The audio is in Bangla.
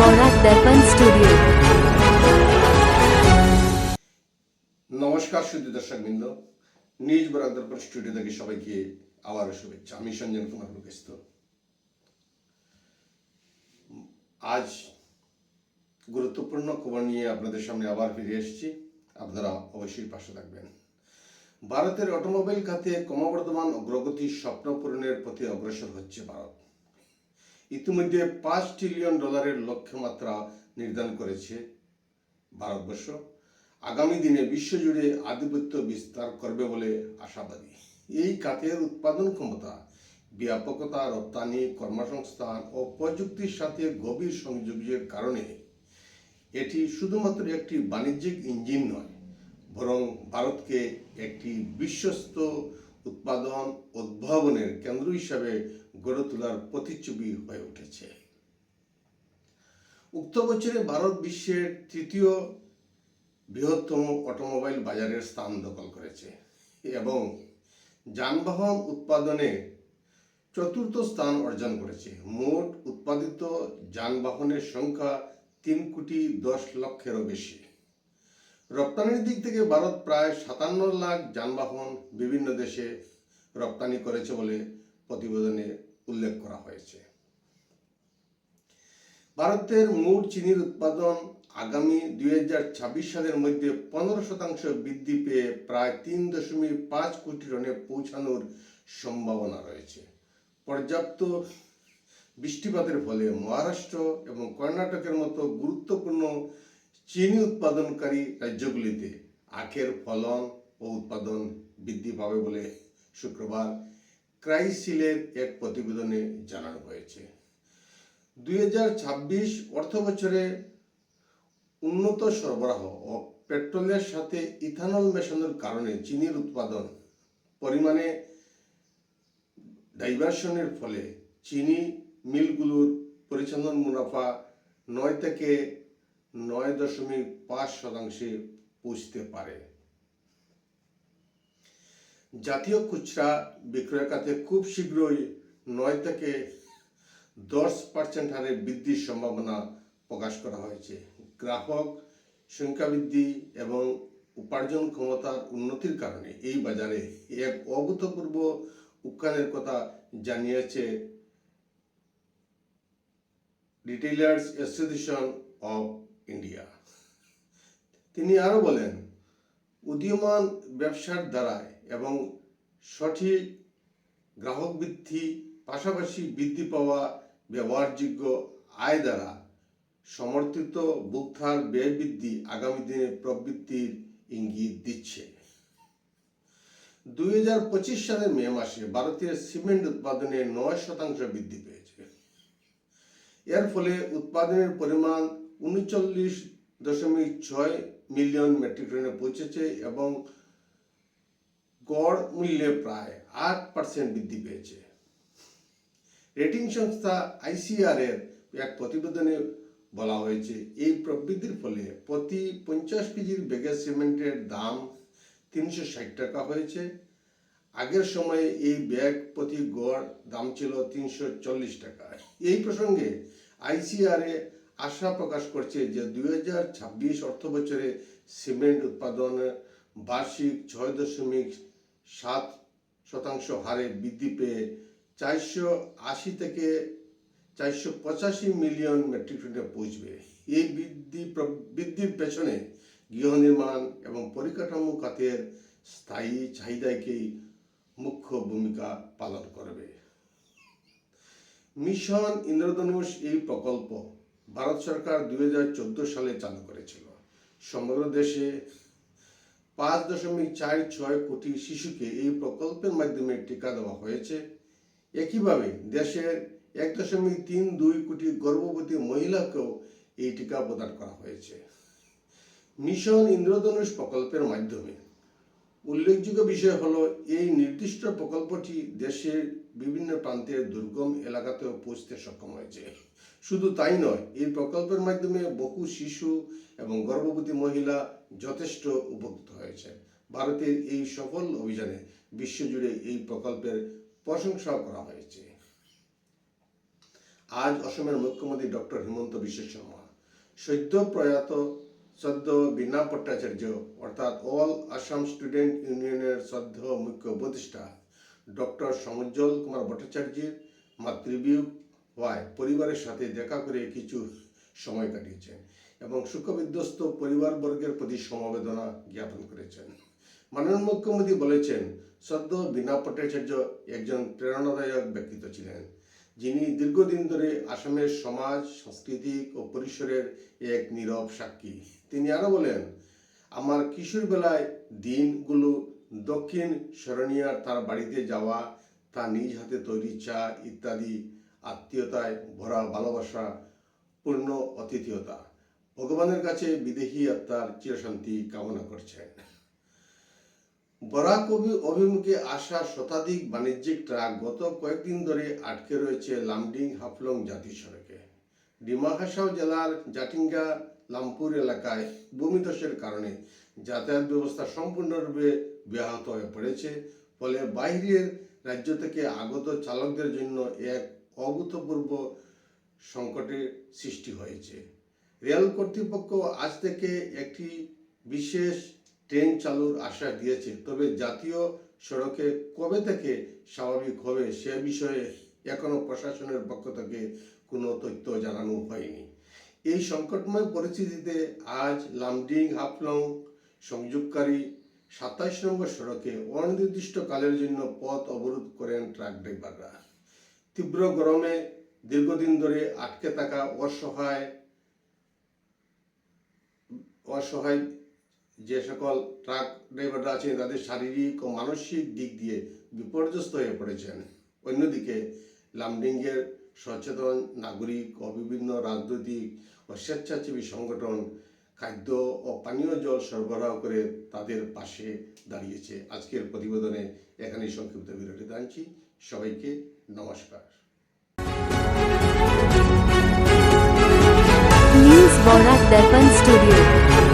বরাক দর্পণ নমস্কার সুদী দর্শক বৃন্দ নিজ বরাদরপুর স্টুডিও থেকে সবাইকে শুভেচ্ছা। আমি সঞ্জন কুমার আজ গুরুত্বপূর্ণ খবর নিয়ে আপনাদের সামনে আবার ফিরে এসেছি। আপনারা অবশ্যই পাশে থাকবেন। ভারতের অটোমোবাইল খাতে ক্রমবর্ধমান অগ্রগতির স্বপ্ন পূরণের পথে অগ্রসর হচ্ছে ভারত। ইতিমধ্যে পাঁচ ট্রিলিয়ন ডলারের লক্ষ্যমাত্রা নির্ধারণ করেছে ভারতবর্ষ। আগামী দিনে বিশ্বজুড়ে আধিপত্য বিস্তার করবে বলে আশাবাদী। এই খাতের উৎপাদন ক্ষমতা, ব্যাপকতা রপ্তানি, কর্মসংস্থান ও প্রযুক্তির সাথে গভীর সংযোগের কারণে এটি শুধুমাত্র একটি বাণিজ্যিক ইঞ্জিন নয়, বরং ভারতকে একটি বিশ্বস্ত উৎপাদন উদ্ভাবনের কেন্দ্র হিসাবে গড়ে তোলার প্রতিচ্ছবি হয়ে উঠেছে। উক্ত বছরে ভারত বিশ্বের তৃতীয় বৃহত্তম অটোমোবাইল বাজারের স্থান দখল করেছে এবং যানবাহন উৎপাদনে চতুর্থ স্থান অর্জন করেছে। মোট উৎপাদিত যানবাহনের সংখ্যা তিন কোটি দশ লক্ষেরও বেশি। রপ্তানির দিক থেকে ভারত প্রায় সাতান্ন লাখ যানবাহন বিভিন্ন দেশে রপ্তানি করেছে বলে প্রতিবেদনে উল্লেখ করা হয়েছে। ভারতের মোট চিনির উৎপাদন আগামী দুই হাজার ছাব্বিশ সালের মধ্যে পনেরো শতাংশ বৃদ্ধি পেয়ে প্রায় তিন দশমিক পাঁচ কোটি টনে পৌঁছানোর সম্ভাবনা রয়েছে। পর্যাপ্ত বৃষ্টিপাতের ফলে মহারাষ্ট্র এবং কর্ণাটকের মতো গুরুত্বপূর্ণ চিনি উৎপাদনকারী রাজ্যগুলিতে আখের ফলন ও উৎপাদন বৃদ্ধি পাবে বলে শুক্রবার ক্রাইসিলের এক প্রতিবেদনে জানানো হয়েছে। দুই অর্থ বছরে উন্নত সরবরাহ ও পেট্রোলের সাথে ইথানল মেশানোর কারণে চিনির উৎপাদন পরিমাণে ডাইভার্সনের ফলে চিনি মিলগুলোর পরিচালন মুনাফা নয় থেকে নয় দশমিক পাঁচ শতাংশে পৌঁছতে পারে। জাতীয় খুচরা বিক্রয় খাতে খুব শীঘ্রই নয় থেকে দশ পার্সেন্ট হারে বৃদ্ধির সম্ভাবনা প্রকাশ করা হয়েছে। গ্রাহক সংখ্যা বৃদ্ধি এবং উপার্জন ক্ষমতার উন্নতির কারণে এই বাজারে এক অভূতপূর্ব উত্থানের কথা জানিয়েছে রিটেইলার্স অ্যাসোসিয়েশন অফ ইন্ডিয়া তিনি আরও বলেন, উদীয়মান ব্যবসার দ্বারায় এবং সঠিক গ্রাহক বৃদ্ধি পাশাপাশি বৃদ্ধি পাওয়া ব্যবহারযোগ্য আয় দ্বারা সমর্থিত বুকথার ব্যয় বৃদ্ধি আগামী দিনে প্রবৃত্তির ইঙ্গিত দিচ্ছে। দুই হাজার পঁচিশ সালের মে মাসে ভারতীয় সিমেন্ট উৎপাদনে নয় শতাংশ বৃদ্ধি পেয়েছে। এর ফলে উৎপাদনের পরিমাণ উনচল্লিশ দশমিক ছয় মিলিয়ন মেট্রিক টনে পৌঁছেছে এবং গড় মূল্যে প্রায় আট পার্সেন্ট বৃদ্ধি পেয়েছে। রেটিং সংস্থা আইসিআর এর এক প্রতিবেদনে বলা হয়েছে, এই প্রবৃদ্ধির ফলে প্রতি পঞ্চাশ কেজির ব্যাগের সিমেন্টের দাম তিনশো ষাট টাকা হয়েছে। আগের সময়ে এই ব্যাগ প্রতি গড় দাম ছিল তিনশো চল্লিশ টাকা। এই প্রসঙ্গে আইসিআরএ আশা প্রকাশ করছে যে দুই হাজার ছাব্বিশ অর্থ বছরে সিমেন্ট উৎপাদনে বার্ষিক ছয় দশমিক সাত শতাংশ হারে বৃদ্ধি পেয়ে চারশো আশি থেকে চারশো পঁচাশি মিলিয়ন মেট্রিক টনে পৌঁছবে। এই বৃদ্ধি বৃদ্ধির পেছনে গৃহ নির্মাণ এবং পরিকাঠামো খাতের স্থায়ী চাহিদাকেই মুখ্য ভূমিকা পালন করবে। মিশন ইন্দ্রধনুষ এই প্রকল্প ভারত সরকার দুই হাজার চোদ্দ সালে চালু করেছিল। সমগ্র দেশে পাঁচ দশমিক চার ছয় কোটি শিশুকে এই প্রকল্পের মাধ্যমে টিকা দেওয়া হয়েছে। একইভাবে দেশের এক দশমিক তিন দুই কোটি গর্ভবতী মহিলাকেও এই টিকা প্রদান করা হয়েছে। মিশন ইন্দ্রধনুষ প্রকল্পের মাধ্যমে। উল্লেখযোগ্য বিষয় হলো, এই নির্দিষ্ট প্রকল্পটি দেশের বিভিন্ন প্রান্তের দুর্গম এলাকাতেও পৌঁছতে সক্ষম হয়েছে। শুধু তাই নয়, এই প্রকল্পের মাধ্যমে বহু শিশু এবং গর্ভবতী মহিলা যথেষ্ট উপকৃত হয়েছে। ভারতের এই সফল অভিযানে বিশ্বজুড়ে এই প্রকল্পের প্রশংসা করা হয়েছে। আজ অসমের মুখ্যমন্ত্রী ডক্টর হিমন্ত বিশ্ব শর্মা, সদ্য প্রয়াত সদ্য বিনা ভট্টাচার্য, অর্থাৎ অল আসাম স্টুডেন্ট ইউনিয়নের সদ্য মুখ্য উপদেষ্টা ডক্টর সমুজ্জ্বল কুমার ভট্টাচার্যের মাতৃবিয়োগ হওয়ায় পরিবারের সাথে দেখা করে কিছু সময় কাটিয়েছেন এবং শোকবিধ্বস্ত পরিবারবর্গের প্রতি সমবেদনা জ্ঞাপন করেছেন। মাননীয় মুখ্যমন্ত্রী বলেছেন, সদ্য বিনা ভট্টাচার্য একজন প্রেরণাদায়ক ব্যক্তিত্ব ছিলেন, যিনি দীর্ঘদিন ধরে আসামের সমাজ, সাংস্কৃতিক ও পরিসরের এক নীরব সাক্ষী। তিনি আরও বলেন, আমার কিশোর বেলায় দিনগুলো দক্ষিণ শরণিয়ার তার বাড়িতে যাওয়া, তার নিজ হাতে তৈরি চা ইত্যাদি আত্মীয়তায় ভরা ভালোবাসা, পূর্ণ অতিথিয়তা। ভগবানের কাছে বিদেহী আত্মার চিরশান্তি কামনা করছেন। বরাক অভিমুখে আসা শতাধিক বাণিজ্যিক ট্রাক গত কয়েকদিন ধরে আটকে রয়েছে লামডিং হাফলং জাতীয় সড়কে ডিমা হাসাও জেলার জাটিঙ্গা, লামপুর এলাকায় ভূমিধসের কারণে যাতায়াত ব্যবস্থা সম্পূর্ণরূপে ব্যাহত হয়ে পড়েছে। ফলে বাইরের রাজ্য থেকে আগত চালকদের জন্য এক অভূতপূর্ব সংকটের সৃষ্টি হয়েছে। রেল কর্তৃপক্ষ আজ থেকে একটি বিশেষ ট্রেন চালুর আশ্বাস দিয়েছে, তবে জাতীয় সড়কে কবে থেকে স্বাভাবিক হবে সে বিষয়ে এখনও প্রশাসনের পক্ষ থেকে কোনো তথ্য জানানো হয়নি। এই সংকটময় পরিস্থিতিতে আজ লামডিং হাফলং সংযোগকারী সাতাইশ নম্বর সড়কে অনির্দিষ্টকালের জন্য পথ অবরোধ করেন ট্রাক ড্রাইভাররা। তীব্র গরমে দীর্ঘদিন ধরে আটকে থাকা অসহায় অসহায় যে সকল ট্রাক ড্রাইভাররা আছেন, তাদের শারীরিক ও মানসিক দিক দিয়ে বিপর্যস্ত হয়ে পড়েছেন। অন্যদিকে, লামডিংয়ের সচেতন নাগরিক ও বিভিন্ন রাজনৈতিক ও স্বেচ্ছাসেবী সংগঠন খাদ্য ও পানীয় জল সরবরাহ করে তাদের পাশে দাঁড়িয়েছে। আজকের প্রতিবেদনে এখানেই সংক্ষিপ্ত বিরতি দাঁড়িয়েছি সবাইকে নমস্কার। নিউজ দর্পণ Studio.